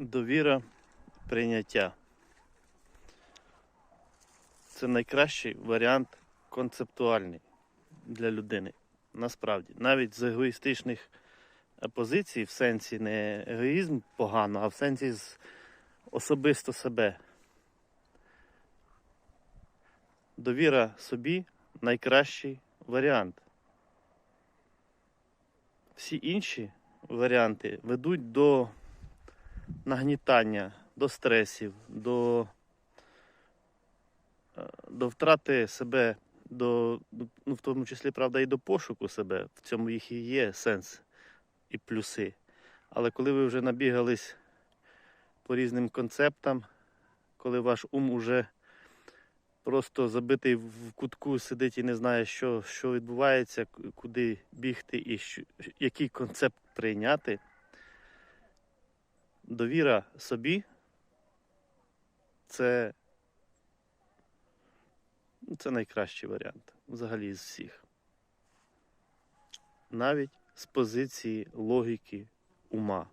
Довіра, прийняття. Це найкращий варіант концептуальний для людини. Насправді, навіть з егоїстичних позицій, в сенсі не егоїзм погано, а в сенсі з особисто себе. Довіра собі найкращий варіант. Всі інші варіанти ведуть до нагнітання, до стресів, до, е, до втрати себе, до, ну, в тому числі, правда, і до пошуку себе. В цьому їх і є сенс і плюси. Але коли ви вже набігались по різним концептам, коли ваш ум уже просто забитий в кутку сидить і не знає, що, що відбувається, куди бігти і що, який концепт прийняти. Довіра собі це, ну, це найкращий варіант взагалі з всіх. Навіть з позиції логіки ума.